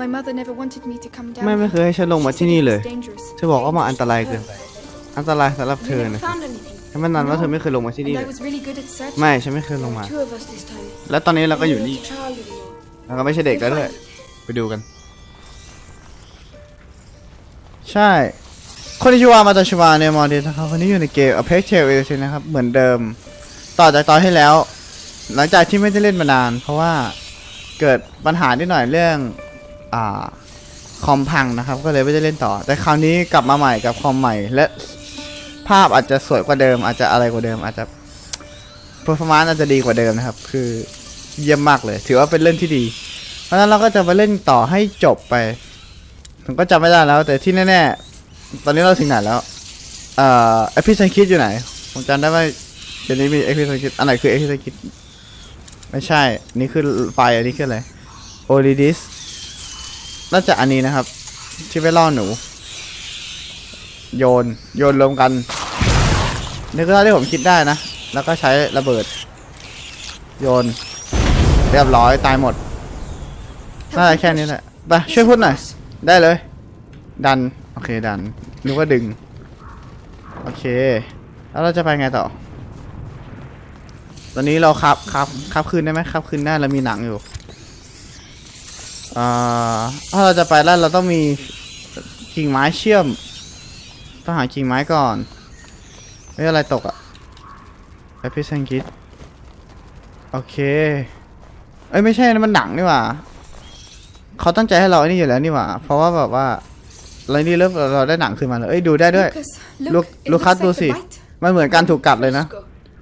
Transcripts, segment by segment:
My mother never wanted me to come down. แม่ไม่เคยให้ฉันลงมา She ที่ said นี่ it เลย was dangerous. เธอบอกว่ามันอันตรายเกินไป อันตรายสำหรับเธ We อ never นะ found anything. ทำไมนานว่าเธอไม่เคยลงมาที่นี่ And เล I ย was really good at searching. ไม่ ฉันไม่เคยลงมา Two of us this time. และตอนนี้เราก็อยู่นี่ Not a child anymore. แล้วก็ไม่ใช่เด็กแล้วด้วยไปดูกัน ใช่คนที่ชื่อว่ามาตาชิวาเนมอดีนะครับคนนี้อยู่ในเกม Apex Trails นะครับ เหมือนเดิม ต่อจากตอนที่แล้ว หลังจากที่ไม่ได้เล่นมานาน เพราะว่าเกิดปัญหานิดหน่อยเรื่องอ่า คอมพังนะครับ ก็เลยไม่ได้เล่นต่อ แต่คราวนี้กลับมาใหม่กับคอมใหม่ และภาพอาจจะสวยกว่าเดิม อาจจะอะไรกว่าเดิม อาจจะ performance อาจจะดีกว่าเดิมนะครับ คือเยี่ยมมากเลย ถือว่าเป็นเรื่องที่ดี เพราะฉะนั้นเราก็จะมาเล่นต่อให้จบไป ผมก็จำไม่ได้แล้ว แต่ที่แน่ๆ ตอนนี้เราถึงไหนแล้ว เอ่อเอพิซันคิดอยู่ไหน ผมจำได้ว่าเดี๋ยวนี้มีเอพิซันคิดอันไหนคือเอพิซันคิดไม่ใช่ นี่คือไฟอันนี้คืออะไรโอริดิส น่าจะอันนี้นะครับ ที่ไปล่อหนู โยนโยนรวมกันนี่คือที่ผมคิดได้นะ แล้วก็ใช้ระเบิด โยน เรียบร้อยตายหมดน่าจะแค่นี้แหละไปช่วยพูดหน่อย ได้เลย ดัน โอเคดันนึกว่าดึง โอเค แล้วเราจะไปไงต่อ ตอนนี้เราขับขับขับคืนได้ไหมขับคืนได้เรามีหนังอยู่ อ่าถ้าเราจะไปแล้วเราต้องมีกิ่งไม้เชื่อม ต้องหากิ่งไม้ก่อนเฮ้ยอะไรตกอะไปพิซังกิดโอเค เอ้ยไม่ใช่นะมันหนังนี่หว่า เขาตั้งใจให้เราไอ้นี่อยู่แล้วนี่หว่า เพราะว่าแบบว่าอะไรนี่เริ่มเราได้หนังขึ้นมาเลยเอ้ยดูได้ด้วย Lucas, Look- look, it look looks at like the Lucy. bite. มันเหมือนการถูกกัดเลยนะ Fresco.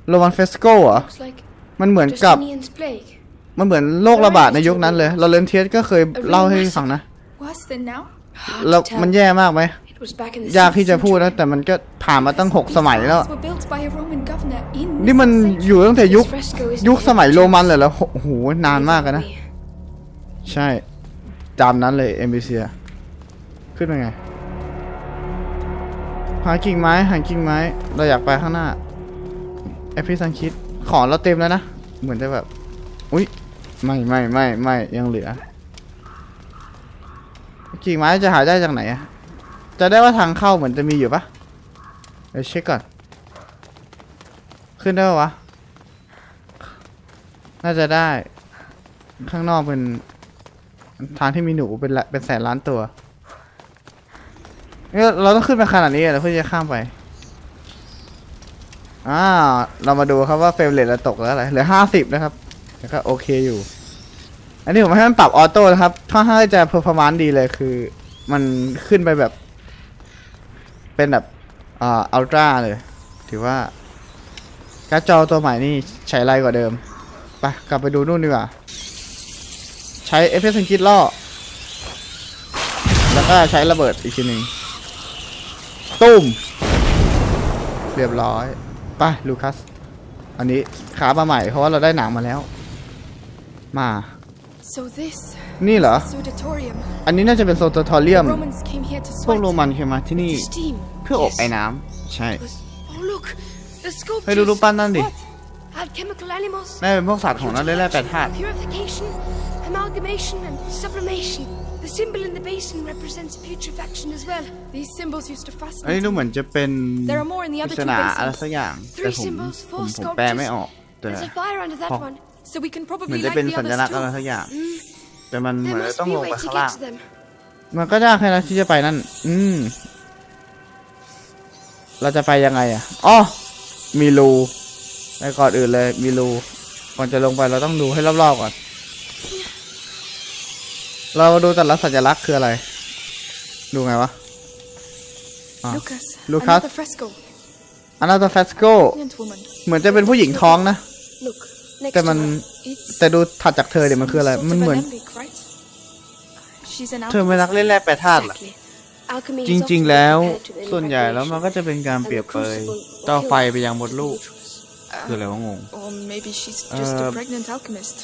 โรมันเฟสโกเหรอ Looks like มันเหมือนกับ Justinian's plague. มันเหมือนโรคระบาดในยุคนั้นเลยเราเลนเทียสก็เคยเล่าให้ฟังนะ Worse than now? Hard แล้ว to tell. มันแย่มากไหม It was back in the ยากที่ sixth จะพูด century. นะ แต่มันก็ผ่านมาตั้งหกสมัยแล้ว These were built by a Roman governor in นี่มัน the sixth อยู่ตั้งแต่ยุค This fresco is ยุค the สมัย legend. โรมันเลยแล้วโอ้โห นานมากอะนะ We- ใช่ตามนั้นเลยเอ็มบีซีขึ้นมาไง หากิ่งไม้หากิ่งไม้ เราอยากไปข้างหน้าเอพิซันคิด ของเราเต็มแล้วนะ เหมือนจะแบบ อุ้ย ไม่ไม่ไม่ไม่ยังเหลือกิ่งไม้จะหาได้จากไหนอะจะได้ว่าทางเข้าเหมือนจะมีอยู่ปะเดี๋ยวเช็คก่อน ขึ้นได้ปะวะ น่าจะได้ ข้างนอกเป็นทางที่มีหนูเป็นละเป็นแสนล้านตัวเนี่ยเราต้องขึ้นไปขนาดนี้เหรอเพื่อจะข้ามไปอ่าเรามาดูครับว่าเฟรมเรทเราตกแล้วอะไรเหลือห้าสิบนะครับ แต่ก็โอเคอยู่ อันนี้ผมให้มันปรับออโต้นะครับค่อนข้างที่จะเพอร์ฟอร์มานซ์ดีเลยคือ มันขึ้นไปแบบ เป็นแบบอ่าอัลตร้าเลย ถือว่าการ์ดจอตัวใหม่นี่ใช้ไรกว่าเดิมไปกลับไปดูนู่นดีกว่า ใช้เอฟเฟกต์คิดล่อ แล้วก็ใช้ระเบิดอีกทีหนึ่งตุ้ม เรียบร้อย ไปลูคัส อันนี้ขามาใหม่เพราะว่าเราได้หนังมาแล้ว มา So this นี่เหรอ is Sudatorium. อันนี้น่าจะเป็นโซโตทอเรียม The Romans came here to พวก sweat. โรมันเคยมาที่นี่ The steam. เพื่ออบ Yes. ไอ้น้ำใช่ Was- Oh look, the ให้ดูรูป sculptures. ปั้นนั่นดิ Alchemical animals. น่าเป็นพวกสัตว์ของนั่นได้แร่แปดธาตุ Purification, amalgamation, and sublimation. The symbol in the basin represents putrefaction as well. These symbols used to อัน fascinate นี้ดู me. เหมือนจะเป็น There are more in the ป other ริศ two นา basins. อะไรสักอย่าง แต่ Three ผม symbols, ผ four มผมแปลไม่ sculptures. ออกแต่ There's a fire under that Oh. one. So we can เหมือน probably จะ light เป็น the สัญ others ลักษณ์อะไร too. สักอย่าง Mm, แต่มันเหมื there อนจะ must ต้อง be ล a ง way ไป to ข้าง get ล่าง to them. มันก็ยากแค่นั้นที่จะไปนั่น อืม เราจะไปยังไงอะอ๋อมีรูแต่ก่อนอื่นเลย มีรู ก่อนจะลงไปเราต้องดูให้รอบๆก่อน เรามาดูแต่ละสัญลักษณ์คืออะไร ดูไงวะ Ah. Lucas, Lucas. another fresco. อันนั้นตัวแฟสโก Pregnant woman. เหมือนจะเป็นผู้หญิงท้องนะ Look, next แต่มัน to her. It's แต่ดูถัดจากเธอเดี๋ยวมันคืออะไร some มัน sort เห of มือน an alembic, right? She's an เธอเป็นนัก alchemist. เล่นแร่แปรธาตุเหรอ Exactly. Alchemy จ is ริง often ๆแล้ว compared to the ส่วนใหญ่แล้วมัน vibration ก็จะเป็นการ and เปรียบ the เปย crucible ต่อ will ไฟ kill ไปยังมดลูก uterus. คืออะไรวะงง Or maybe she's just Uh, a pregnant alchemist.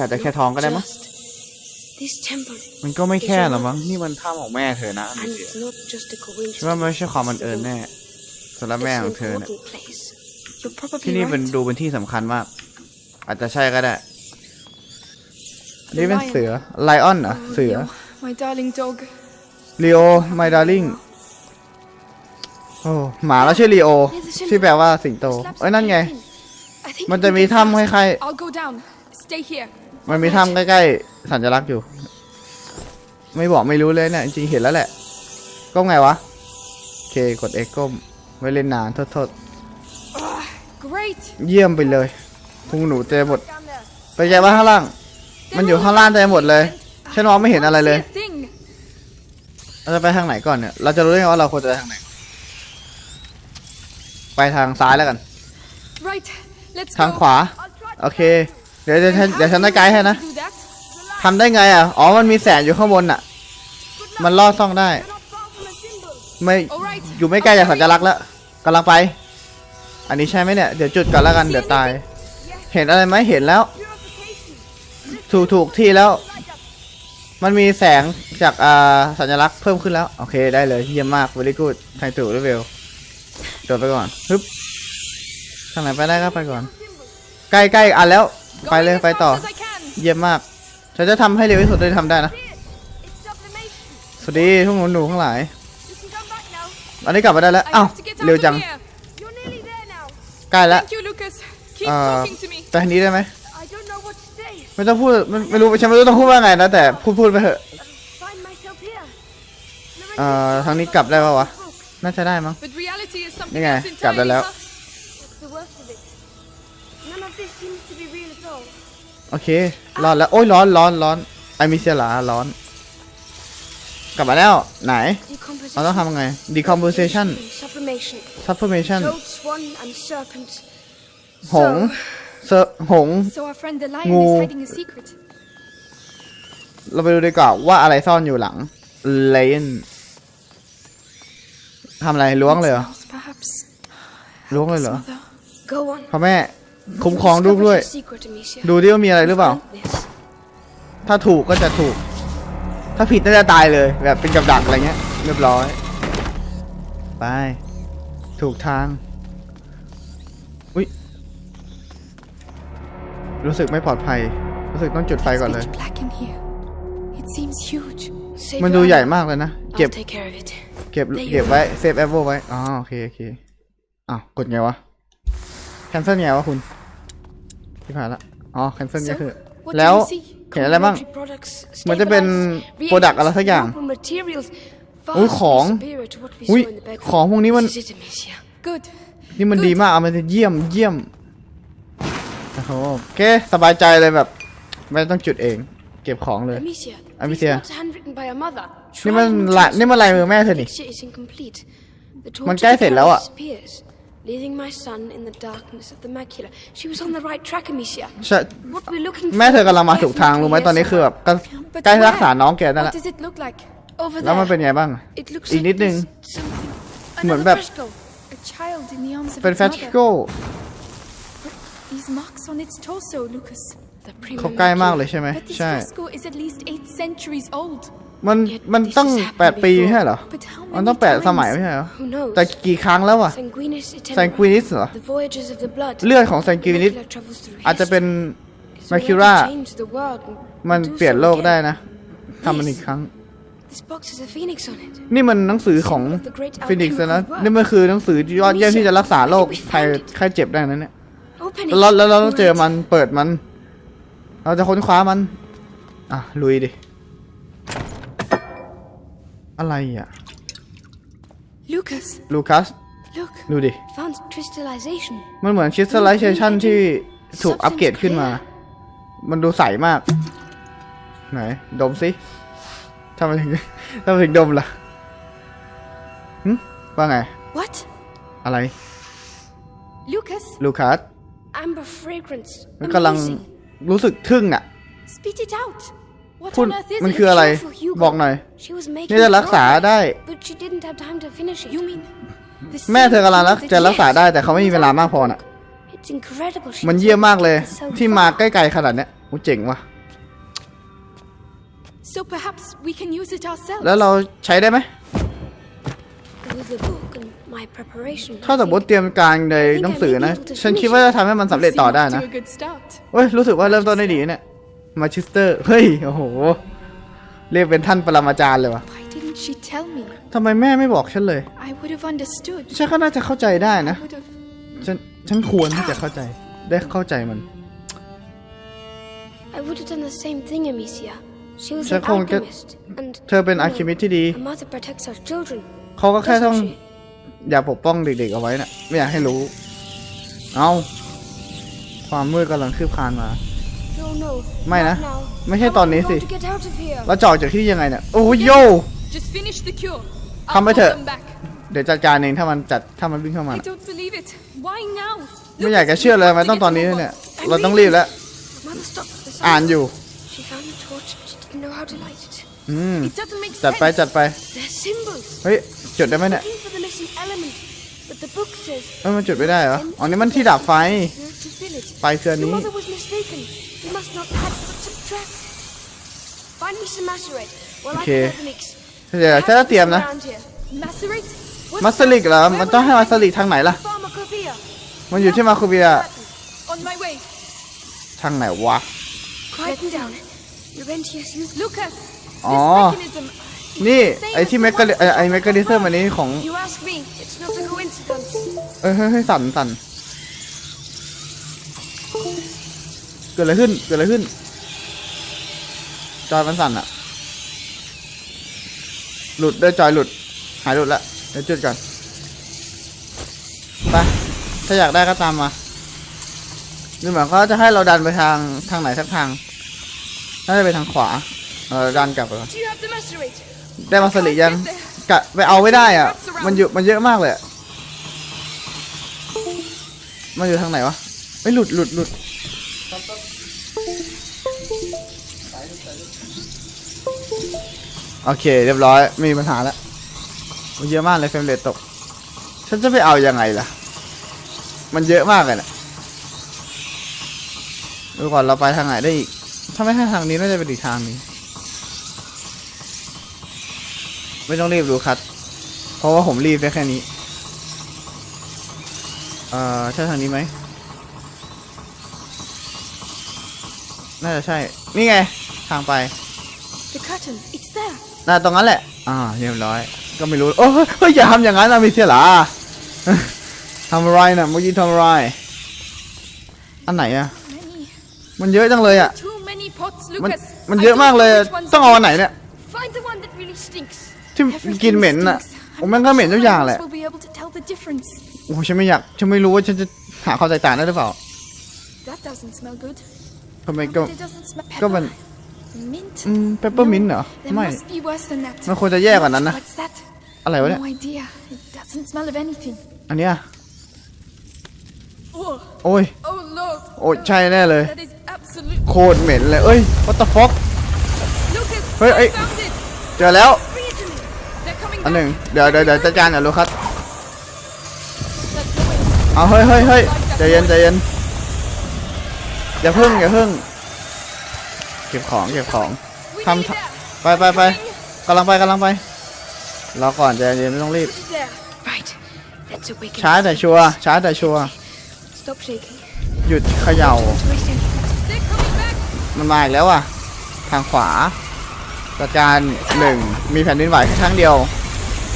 อาจจะแค่ท้องก็ได้มั้ง Just. This temple, มันก็ไม่แค่หรอกมั้งนี่มันถ้ำของแม่เธอนะอัน and นี้ it's not just a ฉันว่า coincidence. มันไม่ใช่ความบังเอิญแน่สำหรับ It's แม่ an ของเธอเนี่ย important place. You're probably ที่นี่เป็น right. ดูเป็นที่สำคัญมาก อาจจะใช่ก็ได้ นี่เป็นเสือ ไลออนเหรอ Oh, เสือ Leo, My darling dog. ลีโอ my darling โอ้หมาแล้วชื่อลีโอ ที่แปลว่าสิงโต เอ้ย นั่นไง I think มัน we จะ can มี get ถ้ำค past. ล้าย I'll go down. Stay here. ๆมันมีถ้ำใกล้ๆ สัญลักษณ์อยู่ ไม่บอกไม่รู้เลยเนี่ย จริงๆเห็นแล้วแหละ ก้มไงวะ โอเค กด X ก้ม ไม่เล่นนานโทษ Great. ๆเยี่ยมไปเลย พุงหนูเต็มหมด Down there. ไปใจว่าข้างล่าง มันอยู่ข้างล่างเต็มหมดเลย ฉันมองไม่เห็นอะไรเลย See a thing. เราจะไปทางไหนก่อนเนี่ย เราจะรู้ได้ไงว่าเราควรจะไปทางไหน ไปทางซ้ายแล้วกัน Right. Let's ทาง go. ขวา โอเค เดี๋ยวเดี๋ยวฉันเดี๋ยวฉันได้ไกด์ให้นะ Do that. ทำได้ไงอะ อ๋อ มันมีแสงอยู่ข้างบนอะ มันลอดซ่องได้ You're not far from a symbol. ไม่ Alright. อยู่ไม่ไกลจากสัญลักษณ์แล้วกำลังไป อันนี้ใช่ไหมเนี่ย เดี๋ยวจุดก่อนแล้วกัน เดี๋ยวตาย เห็นอะไรไหมเห็นแล้ว Purification. ถูกถูกที่แล้ว มันมีแสงจากอ่าสัญลักษณ์เพิ่มขึ้นแล้ว โอเคได้เลยเยี่ยมมาก very good ทางถูกด้วยเวลจดไปก่อนฮึบทางไหนไปได้ก็ไปก่อน ใกล้ใกล้ๆอันแล้ว ไป Going เลย as ไปต่อ fast as I can. เยี่ยมมากฉันจะทำให้เร็วที่สุดที่ทำได้นะ It's sublimation. สวัสดีทุกคนหนูๆทั้งหลาย You can come back now. อันนี้กลับมาได้แล้ว I อ้าว have to get out เร็ว of จัง here. You're nearly there now. ใกล้แล้ว Thank you, Lucas. Keep เอ่อ talking to me. ไปทางนี้ได้ไหม I don't know what to say. ไม่ต้องพูดไม่ไม่รู้ฉันไม่รู้ต้องพูดว่าไงนะแต่พูดพูดไปเถอะ Find myself here. เอ่อทางนี้กลับได้ปะวะ น่าจะได้มั้ง But reality is something นี่ไง else กลับได้ entirely. แล้ว huh? What's the worst of it? None of this seems to be real at all. โอเค ร้อนแล้ว โอ้ยร้อนร้อนร้อนไอมิเซียหลาร้อน กลับมาแล้ว ไหน Decomposition. เราต้องทำไง decomposition Sublimation. sublimation Toad, swan, and serpent. หง So, เซอร์หง So our friend the lion Ngu. is hiding a secret. เราไปดูดีกว่าว่าอะไรซ่อนอยู่หลังเลนทำอะไรล้วงเลยเหรอ Smells, perhaps. ล้วงเลยเหรอ Mother. go on. พ่อแม่คุ้มครองลูก Discovered ด้วย your secret, Amicia. ดูดิว่ามีอะไรหรือเปล่า Prevent this. ถ้าถูกก็จะถูก ถ้าผิดน่าจะตายเลยแบบเป็นกับดักอะไรเงี้ย เรียบร้อย ไป ถูกทาง อุ้ย รู้สึกไม่ปลอดภัย รู้สึกต้องจุดไฟ It's ก่อนเลย pitch black in here. It seems huge. Save มัน your ดูใหญ่ honor. มากเลยนะ เก็บ I'll take care of it. เก็บ เก็บไว้ เซฟแอปเปิลไว้ อ๋อ โอเค โอเคอ้าวกดไงวะ แคนเซิลไงวะคุณที่ผ่านละ อ๋อ แคนเซิลก็ So, คือ what do แล้ว you see? เห็นอะไรบ้าง Complementary products, เหมือนจะเป็น stabilized, product อะไรสักอย่าง reactions, noble materials, อุ๊ย vastly ของ superior to what we อุ้ย saw in the bedroom. ของพวกนี้มัน This is it, Amicia. Good. นี่มันดีมากเอามันจะเยี่ยม เยี่ยม โอ้โหโอเคสบายใจเลยแบบ ไม่ต้องจุดเอง เก็บของเลย Amicia, Amicia. these notes handwritten by your mother. นี่มัน Try and ละ trace นี่มันลายมือแม่เธอ The นี่ picture is incomplete. The มัน torch ใกล้ of the เสร็จแล้ว candle อะ disappears, leaving my son in the darkness of the macula. She was on the right track, Amicia. ใช่ What we're looking แม่ for เธอกำลังมา is ถูกทาง รู้ไหม definitely ตอนนี้ yes คือ or แบบก็ But ใกล้รัก where? ษาน้องแกนั่นแห What ละ does it look like? Over แล้วมันเป็น there. ไงบ้าง It looks อีก like นิดนึง there's something. เหมือน Another แบบ fresco. A child in the arms of เป็น its แฟช mother. โก้ These marks on its torso, Lucas. The prima เขาใกล้มากเลย macula. ใช่ไหม But this ใช่ fresco is at least eight centuries old. มันมันต้องแปดปีไม่ใช่เหรอ But how มัน many ต้องแปดสมัย times? ไม่ใช่เหรอ Who knows? แต่กี่ครั้งแล้วอะ Sanguinis แซง itinera. ควินิสเหรอ The voyages of the blood. เลือดของแซงควินิส Macula travels through อาจจะเป็น history. It's มา meant คิ to ร่า change the world and มัน do เปลี่ยน so โลก again. ได้นะทำมันอีกครั้ง This box has a phoenix on it. นี่มันหนังสือของฟินิกส์นะ นี่มันคือหนังสือที่ยอดเยี่ยมที่จะรักษาโรคภัยไข้เจ็บได้นะเนี่ย Open แล้ว it. แล้วเราต้องเจอ Right. มันเปิดมัน เราจะค้นคว้ามัน อะ ลุยดิ อะไรอะ Lucas, ลูคัส look. ดูดิ Found crystallization. มันเหมือนคริสตัลไลเซชันที่ถูกอัปเกรดขึ้นมา มันดูใสมาก ไหน ดมสิทำไมถึง ทำไมถึงดมล่ะหึว่าไง What? อะไร Lucas, ลูคัส Amber fragrance. มันกำลัง Amazing. รู้สึกทึ่งอะ spit it out. What พูด on earth is มัน it? คืออะไร Careful, Hugo. บอกหน่อย She was making นี่จะรักษา progress, ได้ But she didn't have time to finish it. You mean the แม่เธอกำลังรัก same จะ that รักษา yes. ได้แต่เขาไม่มีเวลามากพอน่ะ It's incredible. She มัน was เยี่ยม able มาก to เลย get this so ที่มา far. ใกล้ๆขนาดเนี้ยโอ้เจ๋งว่ะ So perhaps we can use it ourselves. แล้วเราใช้ได้ไหม ถ้าสมมติเตรียมการในหนังสือนะ ฉันคิดว่าจะทำให้มันสำเร็จต่อได้ Seem off นะ to a good start. เฮ้ย รู้สึกว่าเริ่มต้นได้ดีเนี่ย มาชิสเตอร์ เฮ้ย โอ้โห เรียกเป็นท่านปรมาจารย์เลยวะ Why didn't she tell me? ทำไมแม่ไม่บอกฉันเลย I would have understood. ฉันก็น่าจะเข้าใจได้นะ Would have. ฉัน ฉันควรที่จะเข้าใจ ได้เข้าใจมัน I would have done the same thing, Amicia. She was ฉัน an คงจะ alchemist, and เธอเป็นอาร์คิมิสที่ดี a mother protects her children. เขาก็แค่ต้อง Doesn't she? อย่าปกป้องเด็กๆเอาไว้นะไม่อยากให้รู้ เอาความมืดกำลังคืบคลานมา No, no. ไม่นะ not now. ไม่ใช่ How ตอน are นี้ we สิ going to get out of here? เราจะออกจากที่ยังไงเนี่ยโอ้ยโย Just finish the cure. Come I'll with call her. them back. เดี๋ยวจัดการเองถ้ามันจัดถ้ามันวิ่งเข้ามา I น่ะ don't believe it. Why now? ไม่อยากจะเชื่อเลยมันต้องตอนนี้เลยเนี่ยเราต้องรีบแล้ว Mother stopped at the sign. อ่านอยู่ She found the torch, but she didn't know how to light it. อืม It doesn't make จัด sense. ไปจัดไป They're symbols. เฮ้ยจุดได้ไหมเนี่ย Looking for the missing element. But the book says เอ้ยมันจุดไม่ได้เหรอ อ๋อ นี่มันที่ดับไฟ where to fill it. ไฟคืออัน Your นี้ mother was mistaken. You must not add but subtract. Find me some macerate while Okay. I prepare the mix. เดี๋ยวฉันจะเตรียมนะ Around here. Macerate? What's มัสลิก that? เหรอ Where มัน will ต้อง I ให้ find มัสลิกทางไหนล่ะ Pharmacopoeia. มันอยู่ที่มาคูเบีย On my way. ทางไหนวะ Quiet down. Laurentius used Lucas. This Oh. mechanism. นี่ไอที่เมกะไอ้ไอเมกะดิเซอร์อันนี้ของ You ask me. It's not a coincidence. เอ้ยเฮ้ยเฮ้ยสั่นสั่นเกิดอะไรขึ้นเกิดอะไรขึ้น จอยมันสั่นอะหลุดได้จอยหลุด หายหลุดละเดี๋ยวจุดก่อนไปถ้าอยากได้ก็ตามมานี่เหมือนเขาจะให้เราดันไปทางทางไหนสักทางน่าจะไปทางขวาเออดันกลับไปก่อน ได้มาสลิยังกะไปเอาไม่ได้อะ มันอยู่มันเยอะมากเลยอะมันอยู่ทางไหนวะไม่หลุดหลุดหลุดโอเค เรียบร้อยไม่มีปัญหาแล้วมันเยอะมากเลยเฟรมเรทตก ฉันจะไปเอายังไงล่ะ มันเยอะมากเลยนะดูก่อนเราไปทางไหนได้อีก ถ้าไม่ใช่ทางนี้น่าจะเป็นอีกทางนึง ไม่ต้องรีบดูคัด เพราะว่าผมรีบได้แค่นี้ เอ่อ ใช่ทางนี้ไหม น่าจะใช่ นี่ไง ทางไป The curtain. It's there. น่าตรงนั้นแหละ อ่า เรียบร้อย ก็ไม่รู้ โอ้เฮ้ยเฮ้ยอย่าทำอย่างนั้นนะมิเซียล่ะทำอะไรนะเมื่อกี้ทำอะไร อันไหนอะ Many. มันเยอะจังเลยอะ Too many pots, มัน Lucas. มัน I เยอะ don't มากเลย know อะ which one's ต้องเอาอันไหนเนี่ย ที่ Everything กินเหม็นอะ stinks. ผมแม่งก็เหม็นทุกอย่างแหละ None of us will be able to tell the difference. โอ้โหฉันไม่อยากฉันไม่รู้ว่าฉันจะหาความแตกต่างได้หรือเปล่า That doesn't smell good. ทำไมก็ But it doesn't smell ก็มัน pepper. Mint. อืมเปปเปอร์มินต์เหรอ There ไม่ must be worse than that. มันควรจะแย่กว่านั้นนะ What's that? อะไรวะเนี่ย No idea. It doesn't smell of anything. อันเนี้ย Oh, โอ้ย oh Lord. โอ้ยใช่แน่เลย That is absolute. โคตรเหม็นเลยเอ้ย what the fuck Lucas, Hey, I hey. found it. เจอแล้ว อัน back. หนึ่งเดี๋ยวเดี๋ยวเดี๋ยวจัดการเดี๋ยวรู้ครับ That's the way. เอาเฮ้ยเฮ้ยเฮ้ยใจเย็นใจเย็นอย่าพึ่งอย่าพึ่งเก็บของเก็บของ We Come, need come. that. ไปไปไปกำลังไปกำลังไปรอก่อนใจเย็นไม่ต้องรีบ Put it there. Right. Let's awaken. ช้าแต่ชัวร์ช้าแต่ชัวร์ Stop shaking. หยุดเขย่า Don't waste any. They're coming back. มันมาอีกแล้วอะ ทางขวาจัดการหนึ่งมีแผ่นดินไหวแค่ครั้งเดียว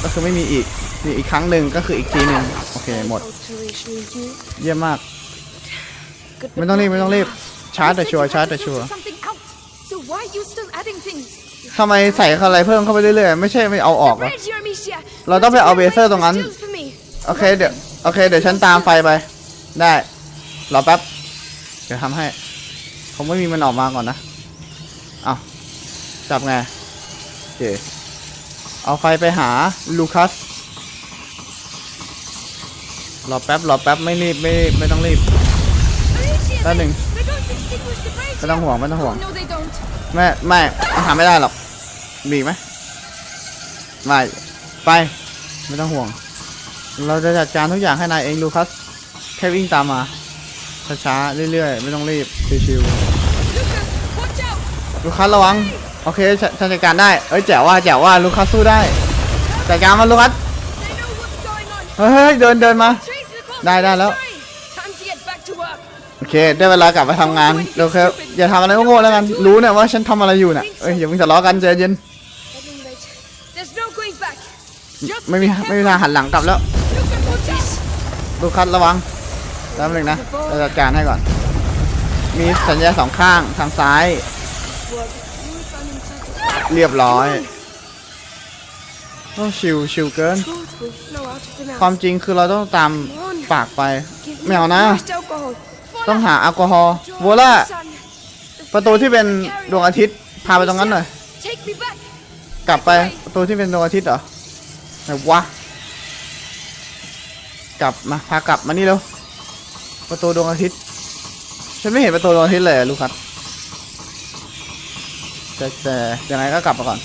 ก็คือไม่มีอีก มีอีกครั้งหนึ่งก็คืออีกทีหนึ่งโอเคหมด เยี่ยมมาก ไม่ต้องรีบไม่ต้องรีบชาร์จแต่ชัวร์ชาร์จแต่ชัวร์ทำไมใส่อะไรเพิ่มเข้าไปเรื่อยๆ ไม่ใช่ไม่เอาออกเหรอเราต้องไปเอาเบเซอร์ตรงนั้น โอเคเดี๋ยวโอเคเดี๋ยวฉันตามไฟไป ได้รอแป๊บ เดี๋ยวทำให้ผมไม่มีมันออกมาก่อนนะ เอาจับไงโอเค เอาไฟไปหาลูคัสรอแป๊บรอแป๊บไม่รีบไม่ไม่ต้องรีบ Amicia, แป๊บหนึ่ง they don't extinguish the bread. ไม่ต้องห่วงไม่ต้องห่วง Oh, no, they don't. ไม่ไม่มันทำไม่ได้หรอกมีอีกไหมไม่ไปไม่ต้องห่วง เราจะจัดการทุกอย่างให้นายเองลูคัสแค่วิ่งตามมาช้าๆเรื่อยๆ ไม่ต้องรีบชิว Lucas, watch out. ๆลูคัสระวัง โอเคฉันฉันจัดการได้เอ้ยแจ๋วว่าแจ๋วว่าลูคัสสู้ได้จัดการมันลูคัสเฮ้ยเฮ้ยเดินเดินมา Trace the box. Đây, đây, đó. Time to get back to work. โอเคได้เวลากลับมาทำงานโอเคอย่าทำอะไรโง่ๆแล้วกันรู้เนี่ยว่าฉันทำอะไรอยู่น่ะเอ้ยอย่าเพิ่งทะเลาะกันใจเย็นไม่มีไม่มีทางหันหลังกลับแล้วลูกคัดระวังแป๊บนึงนะจัดการให้ก่อน มีสัญญาสองข้างทางซ้าย เรียบร้อยโอ้ชิวชิวเกิน ความจริงคือเราต้องตามปากไป Give ไม่เอานะ ต้องหาแอลกอฮอล์โวล่าประตูที่เป็นดวงอาทิตย์ พาไปตรงนั้นหน่อย กลับไปประตูที่เป็นดวงอาทิตย์เหรอไหนวะ กลับมาพากลับมานี่เร็วประตูดวงอาทิตย์ ฉันไม่เห็นประตูดวงอาทิตย์เลยลูกครับ แต่แต่ยังไงก็กลับมาก่อน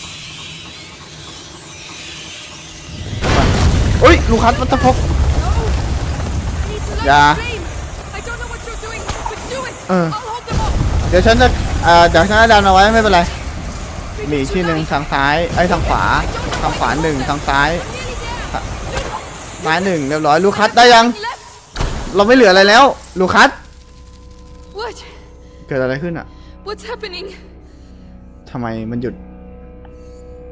อุ้ยลูกคัสวัตพก I need to light Yeah. the flame. I don't know what you're doing, but do it. Uh. I'll hold them off. เดี๋ยวฉันจะเอ่อเดี๋ยวฉันจะดันเอาไว้ไม่เป็นไร Maybe มีอีก too ที่หนึ่ง light. ทางซ้ายไอ้ยทางขวาทางขวาหนึ่งทางซ้าย Nearly there. ซ้ายหนึ่งเรียบร้อยลูกคัสได้ยัง Left. เราไม่เหลืออะไรแล้วลูกคัส What? เกิดอะไรขึ้นอะ What's happening? ทำไมมันหยุด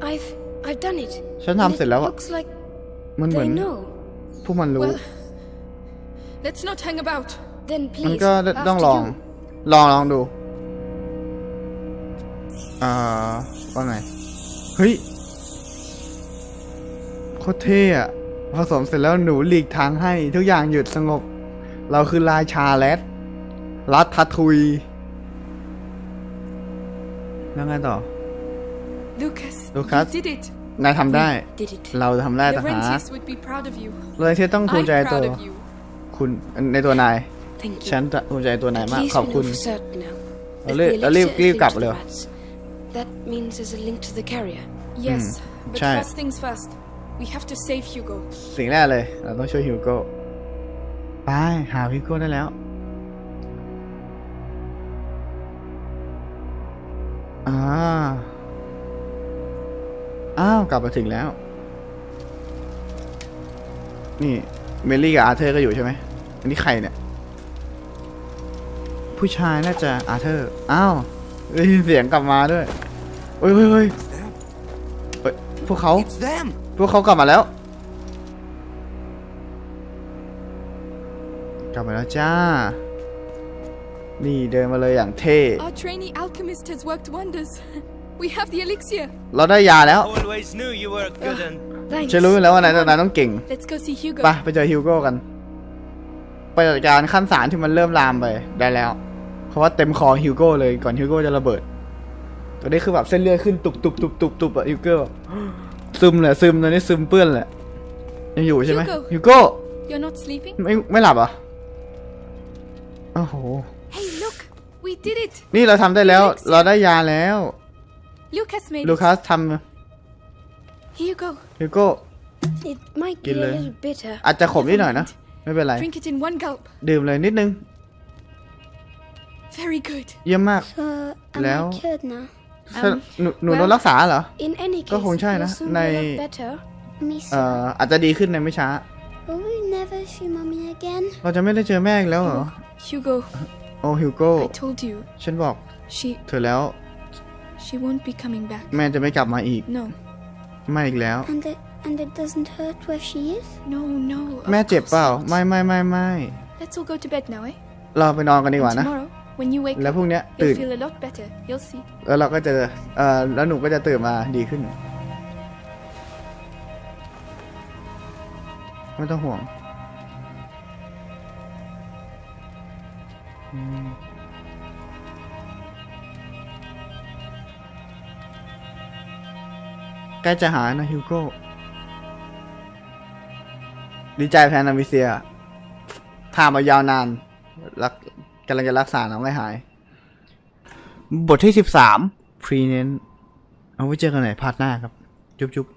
I've I've done it. ฉัน And ทำเสร็จแล้ว it อะ looks like มันเหมือ they น know. พวกมันรู้ Well, let's not hang about. Then มัน please. ก็ต้องลอง after you. ลองลองดูอ่าว่าไง เฮ้ยโคตรเท่อะผสมเสร็จแล้วหนูหลีกทางให้ ทุกอย่างหยุดสงบ เราคือราชาแรดรัฐทัทุย แล้วไงต่อ Lucas, Lucas? you did it. นายทำได้ Did it. เราทำได้ต่างหาก Laurentius would be proud of you. เลยที่ต้องภู I'm มิใจตัว proud of you. คุณในตัวนาย Thank you. ฉันจะภูมิใจตัวนาย At มาก least ขอบ we คุณ know for certain now. I'll If leave- the I'll leave- elixir is leave linked gap to the leo. rats, That means there's a link to the carrier. Yes, but Chai. first things first. We have to save Hugo. สิ่งแรกเลย เราต้องช่วยฮิวโก้ไปหาฮิวโก้ได้แล้ว อ่า อ้าว กลับมาถึงแล้ว นี่เมลลี่กับอาร์เธอร์ก็อยู่ใช่ไหม อันนี้ใครเนี่ย ผู้ชายน่าจะอาร์เธอร์ อ้าวได้ยินเสียงกลับมาด้วยเฮ้ยเฮ้ยเฮ้ยพวกเขา พวกเขากลับมาแล้ว กลับมาแล้วจ้า นี่เดินมาเลยอย่างเท่ Our trainee alchemist has worked wonders. We have the elixir. เราได้ยาแล้ว Always knew you were a good un. Thanks. ฉันรู้อยู่แล้วว่านายนายต้องเก่ง Let's go see Hugo. ไปไปเจอฮิวโก้กัน ไปจัดการขั้นสารที่มันเริ่มลามไปได้แล้ว เพราะว่าเต็มคอฮิวโก้เลยก่อนฮิวโก้จะระเบิดตัวนี้คือแบบเส้นเลือดขึ้นตุบตุบตุบตุบตุบอะฮิวโก้แบบซึมเลยซึมตอนนี้ซึมเปื้อนแหละยังอยู่ใช่ไหม Hugo ฮิวโก้ You're not sleeping? ไม่ไม่หลับเหรอะโอ้โห Hey, look! We did it! นี่เราทำได้แล้ว เราได้ยาแล้ว Lucas made ลู it. คัสท Here you go. ำฮิวโก้ It might be Kill a her. little bitter. อาจจะขมนิดหน่อยนะ ไม่เป็นไร Drink it in one gulp. ดื่มเลยนิดนึง Very good. เยี่ยมมาก So, am Leo? I cured now? ถ้าหนูหนู well- โดนรักษาเหรอ In any Có case, hồn trai you'll nè, soon be a này- lot better. Misa, เอ่ออาจจะดีขึ้นในไม่ช้า will we never see mommy again? เราจะไม่ได้เจอแม่อีกแล้วเหรอ Hugo, โอ้ฮิวโก้ I told you. ฉันบอก She เธอแล้ว she won't be coming back. แม่จะไม่กลับมาอีก No. ไม่อีกแล้ว And it, and it doesn't hurt where she is? No, no. of แม่เจ็บ course เปล่า not. ไม่ไม่ไม่ไม่ Let's all go to bed now, eh? เราไปนอนกันดีกว่า And นะ tomorrow, when you wake แล้ว up, พรุ่งเนี้ยตื่ you'll น feel a lot better. You'll see. แล้วเราก็จะเอ่อแล้วหนูก็จะตื่นมาดีขึ้น ไม่ต้องห่วง ใกล้จะหายนะฮิวโก้ดีใจแทนนาวิเซียทามมายาวนานรักกำลังจะรักษาน้องให้หาย บทที่สิบสามพรีเนนเอาไว้เจอกันไหนพาร์ทหน้าครับ จุ๊บจุ๊บ